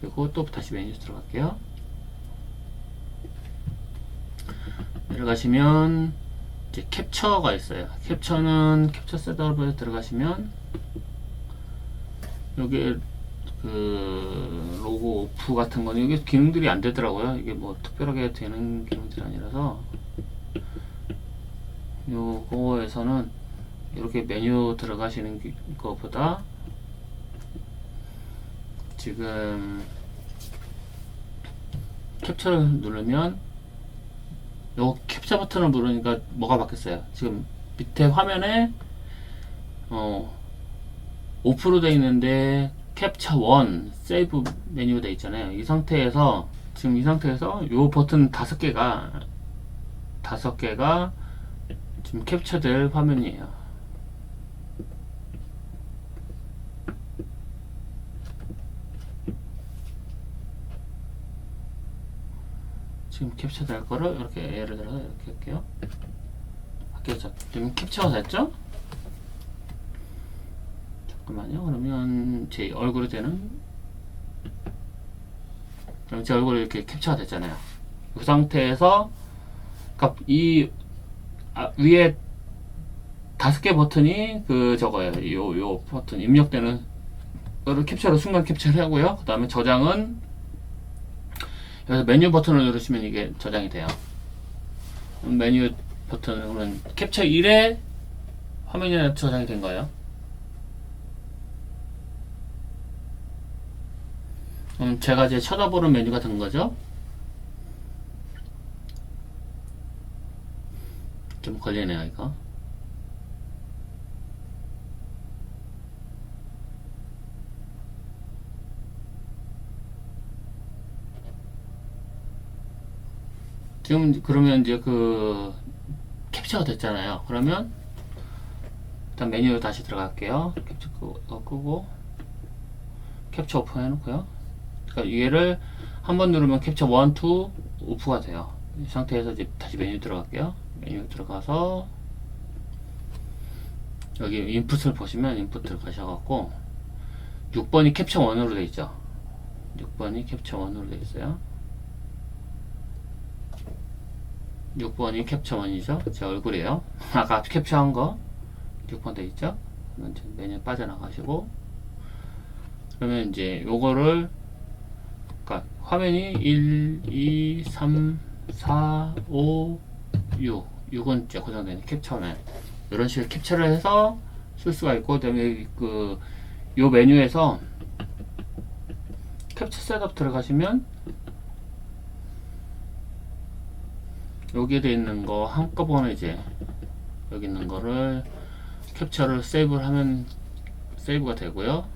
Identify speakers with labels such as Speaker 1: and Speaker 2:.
Speaker 1: 그리고 또 다시 메뉴 들어갈게요. 들어가시면 이제 캡처가 있어요. 캡처는 캡처 셋업에 들어가시면 여기 그 로고 오프 같은 거는 여기 기능들이 안 되더라고요. 이게 뭐 특별하게 되는 기능들이 아니라서 요거에서는 이렇게 메뉴 들어가시는 기- 것보다 지금 캡처를 누르면 요 캡처 버튼을 누르니까 뭐가 바뀌었어요. 지금 밑에 화면에 어 오프로 되어 있는데 캡처 1 세이브 메뉴 돼 있잖아요. 이 상태에서 지금 이 상태에서 요 버튼 다섯 개가 다섯 개가 지금 캡처될 화면이에요. 지금 캡처 될 거를 이렇게 예를 들어서 이렇게 할게요. 바뀌었죠. 지금 캡처가 됐죠? 잠깐만요. 그러면 제 얼굴이 되는 그럼 제 얼굴이 이렇게 캡처가 됐잖아요. 그 상태에서 그러니까 이 아, 위에 다섯 개 버튼이 그 저거예요. 요 요 버튼 입력되는 거를 캡처로 순간 캡처를 하고요. 그 다음에 저장은 여기서 메뉴 버튼을 누르시면 이게 저장이 돼요. 메뉴 버튼은 캡처 1에 화면에 저장이 된 거예요. 그럼 제가 이제 쳐다보는 메뉴가 된 거죠. 좀 걸리네요, 이거. 지금 그러면 이제 그 캡처가 됐잖아요. 그러면 일단 메뉴 다시 들어갈게요. 캡처 끄고, 끄고 캡처 오픈 해놓고요. 그러니까 얘를 한 번 누르면 캡처 1, 2 오프가 돼요. 이 상태에서 이제 다시 메뉴 들어갈게요. 메뉴 들어가서 여기 인풋을 보시면 인풋 들어가셔갖고 6번이 캡처 1으로 돼 있죠. 6번이 캡처 1으로 돼 있어요. 6번이 캡처 1이죠. 제 얼굴이에요. 아까 캡처한 거 6번 돼 있죠. 메뉴 빠져나가시고 그러면 이제 요거를 그러니까 화면이 1, 2, 3, 4, 5, 6 6은 이제 고정되는 캡처는 이런 식으로 캡처를 해서 쓸 수가 있고 그다음에 그 요 메뉴에서 캡처 셋업 들어가시면 여기에 돼 있는 거 한꺼번에 이제 여기 있는 거를 캡처를 세이브를 하면 세이브가 되고요.